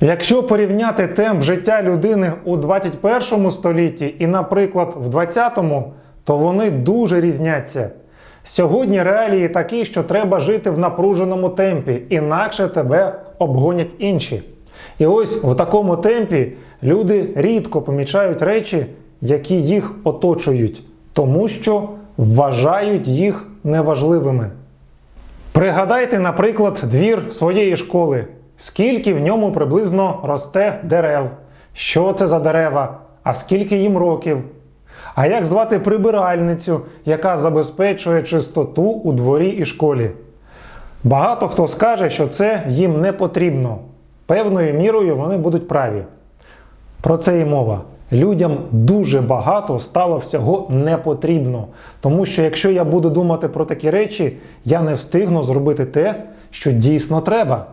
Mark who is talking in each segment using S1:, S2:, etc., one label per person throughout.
S1: Якщо порівняти темп життя людини у 21 столітті і, наприклад, в 20-му, то вони дуже різняться. Сьогодні реалії такі, що треба жити в напруженому темпі, інакше тебе обгонять інші. І ось в такому темпі люди рідко помічають речі, які їх оточують, тому що вважають їх неважливими. Пригадайте, наприклад, двір своєї школи. Скільки в ньому приблизно росте дерев, що це за дерева, а скільки їм років. А як звати прибиральницю, яка забезпечує чистоту у дворі і школі? Багато хто скаже, що це їм не потрібно. Певною мірою вони будуть праві. Про це і мова. Людям дуже багато стало всього не потрібно. Тому що якщо я буду думати про такі речі, я не встигну зробити те, що дійсно треба.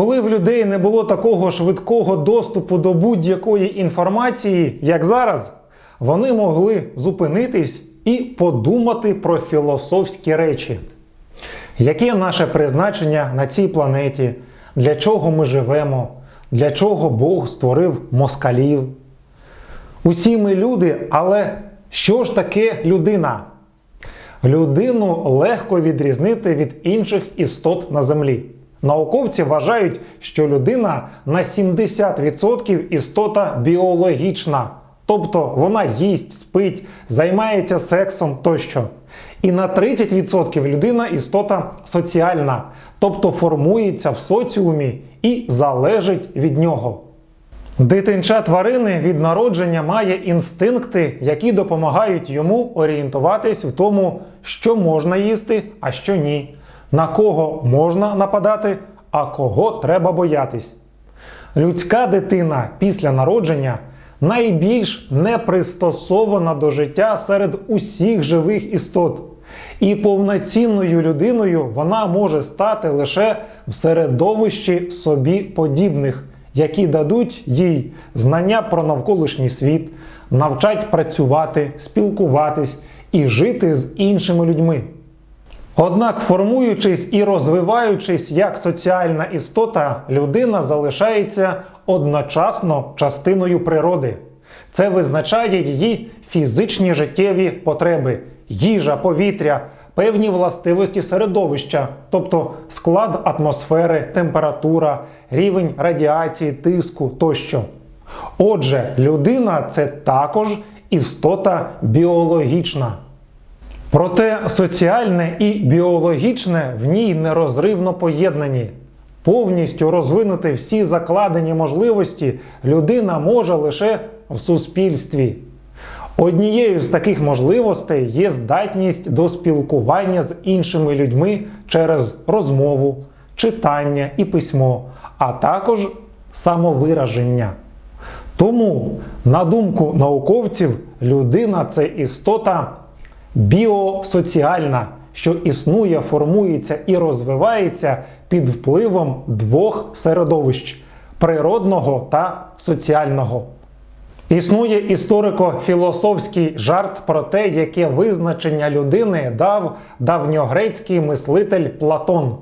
S1: Коли в людей не було такого швидкого доступу до будь-якої інформації, як зараз, вони могли зупинитись і подумати про філософські речі. Яке наше призначення на цій планеті? Для чого ми живемо? Для чого Бог створив москалів? Усі ми люди, але що ж таке людина? Людину легко відрізнити від інших істот на землі. Науковці вважають, що людина на 70% істота біологічна, тобто вона їсть, спить, займається сексом тощо. І на 30% людина істота соціальна, тобто формується в соціумі і залежить від нього. Дитинча тварини від народження має інстинкти, які допомагають йому орієнтуватись в тому, що можна їсти, а що ні, на кого можна нападати, а кого треба боятись. Людська дитина після народження найбільш непристосована до життя серед усіх живих істот. І повноцінною людиною вона може стати лише в середовищі собі подібних, які дадуть їй знання про навколишній світ, навчать працювати, спілкуватись і жити з іншими людьми. Однак, формуючись і розвиваючись як соціальна істота, людина залишається одночасно частиною природи. Це визначає її фізичні життєві потреби, їжа, повітря, певні властивості середовища, тобто склад атмосфери, температура, рівень радіації, тиску тощо. Отже, людина це також істота біологічна. Проте соціальне і біологічне в ній нерозривно поєднані. Повністю розвинути всі закладені можливості людина може лише в суспільстві. Однією з таких можливостей є здатність до спілкування з іншими людьми через розмову, читання і письмо, а також самовираження. Тому, на думку науковців, людина це істота біосоціальна, що існує, формується і розвивається під впливом двох середовищ природного та соціального. Існує історико-філософський жарт про те, яке визначення людини дав давньогрецький мислитель Платон.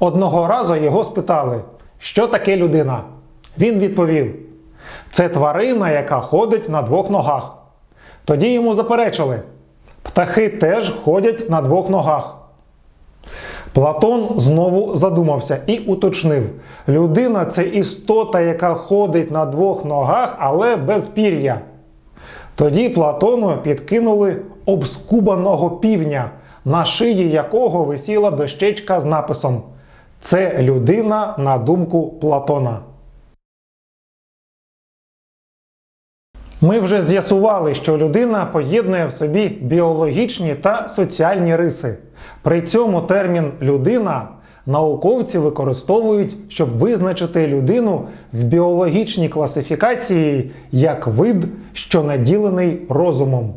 S1: Одного разу його спитали, що таке людина. Він відповів: це тварина, яка ходить на двох ногах. Тоді йому заперечили: птахи теж ходять на двох ногах. Платон знову задумався і уточнив: людина це істота, яка ходить на двох ногах, але без пір'я. Тоді Платону підкинули обскубаного півня, на шиї якого висіла дощечка з написом Це людина на думку Платона. Ми вже з'ясували, що людина поєднує в собі біологічні та соціальні риси. При цьому термін людина науковці використовують, щоб визначити людину в біологічній класифікації як вид, що наділений розумом.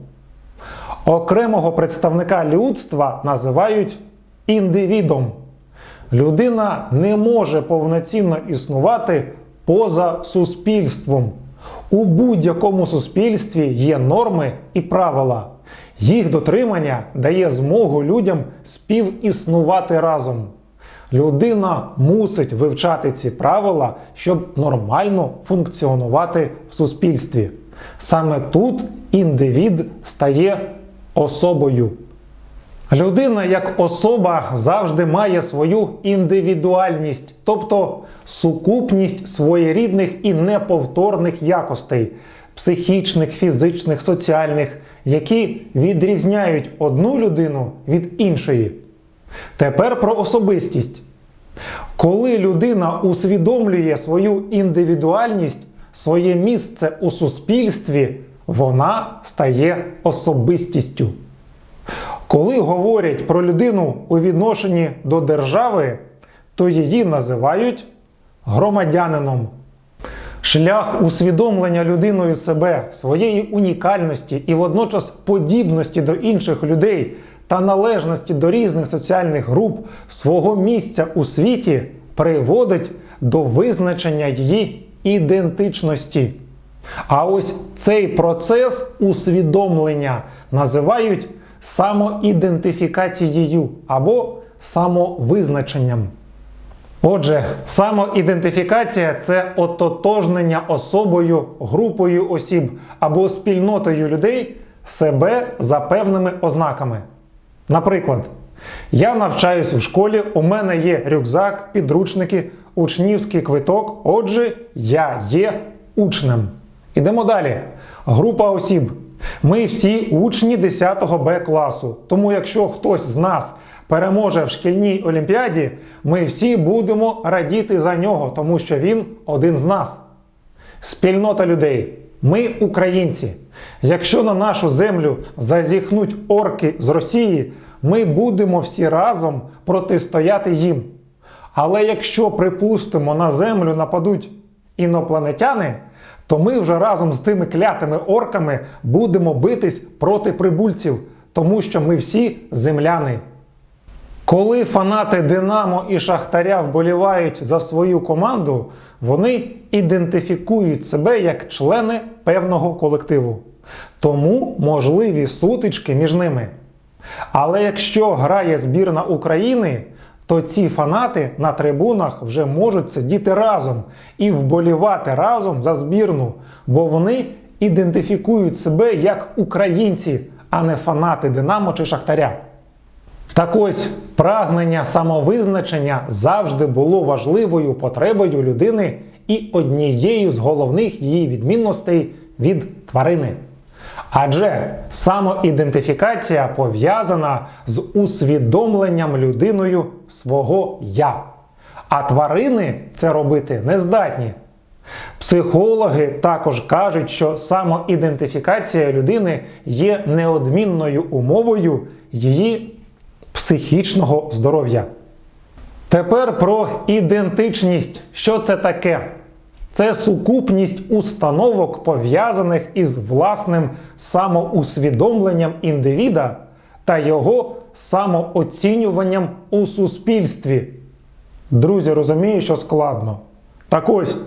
S1: Окремого представника людства називають індивідом. Людина не може повноцінно існувати поза суспільством. У будь-якому суспільстві є норми і правила. Їх дотримання дає змогу людям співіснувати разом. людина мусить вивчати ці правила, щоб нормально функціонувати в суспільстві. Саме тут індивід стає особою. Людина як особа завжди має свою індивідуальність, тобто сукупність своєрідних і неповторних якостей психічних, фізичних, соціальних, які відрізняють одну людину від іншої. Тепер про особистість. Коли людина усвідомлює свою індивідуальність, своє місце у суспільстві, вона стає особистістю. Коли говорять про людину у відношенні до держави, то її називають громадянином. Шлях усвідомлення людиною себе, своєї унікальності і водночас подібності до інших людей та належності до різних соціальних груп свого місця у світі приводить до визначення її ідентичності. А ось цей процес усвідомлення називають самоідентифікацією або самовизначенням. Отже, самоідентифікація це ототожнення особою, групою осіб або спільнотою людей себе за певними ознаками. Наприклад, я навчаюсь в школі, у мене є рюкзак, підручники, учнівський квиток. Отже, я є учнем. Ідемо далі. Група осіб. Ми всі учні 10 Б класу. Тому, якщо хтось з нас переможе в шкільній олімпіаді, ми всі будемо радіти за нього, тому що він один з нас. Спільнота людей. Ми українці. Якщо на нашу землю зазіхнуть орки з Росії, ми будемо всі разом протистояти їм. Але якщо, припустимо, на землю нападуть інопланетяни, то ми вже разом з тими клятими орками будемо битись проти прибульців, тому що ми всі земляни. Коли фанати Динамо і Шахтаря вболівають за свою команду, вони ідентифікують себе як члени певного колективу. Тому можливі сутички між ними. Але якщо грає збірна України, то ці фанати на трибунах вже можуть сидіти разом і вболівати разом за збірну, бо вони ідентифікують себе як українці, а не фанати Динамо чи Шахтаря. Так ось прагнення самовизначення завжди було важливою потребою людини і однією з головних її відмінностей від тварини. Адже самоідентифікація пов'язана з усвідомленням людиною свого я. А тварини це робити не здатні. Психологи також кажуть, що самоідентифікація людини є неодмінною умовою її психічного здоров'я. Тепер про ідентичність. Що це таке? Це сукупність установок, пов'язаних із власним самоусвідомленням індивіда та його самооцінюванням у суспільстві. Друзі, розумію, що складно. Так ось,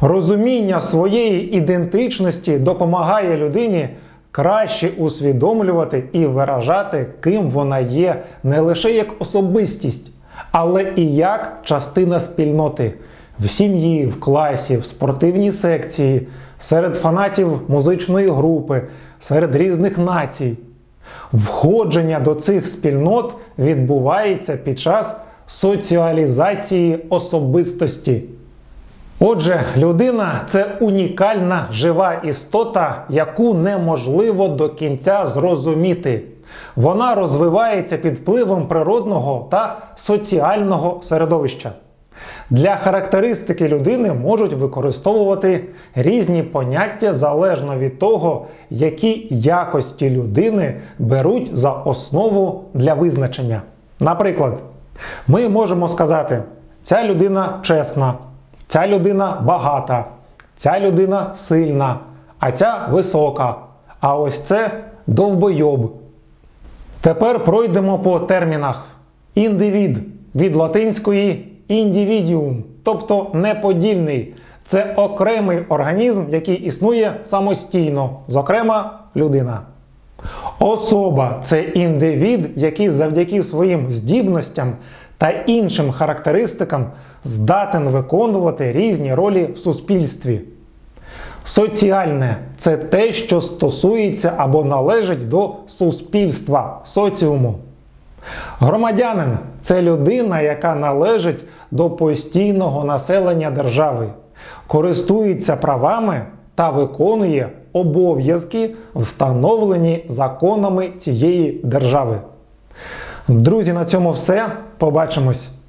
S1: розуміння своєї ідентичності допомагає людині краще усвідомлювати і виражати, ким вона є, не лише як особистість, але і як частина спільноти в сім'ї, в класі, в спортивній секції, серед фанатів музичної групи, серед різних націй. Входження до цих спільнот відбувається під час соціалізації особистості. Отже, людина це унікальна жива істота, яку неможливо до кінця зрозуміти. Вона розвивається під впливом природного та соціального середовища. Для характеристики людини можуть використовувати різні поняття залежно від того, які якості людини беруть за основу для визначення. Наприклад, ми можемо сказати, ця людина чесна, ця людина багата, ця людина сильна, а ця висока. А ось це довбойоб. Тепер пройдемо по термінах. Індивід від латинської індивідіум, тобто неподільний. Це окремий організм, який існує самостійно, зокрема людина. Особа це індивід, який завдяки своїм здібностям та іншим характеристикам здатен виконувати різні ролі в суспільстві. Соціальне це те, що стосується або належить до суспільства, соціуму. Громадянин це людина, яка належить до постійного населення держави, користується правами та виконує обов'язки, встановлені законами цієї держави. Друзі, на цьому все. Побачимось!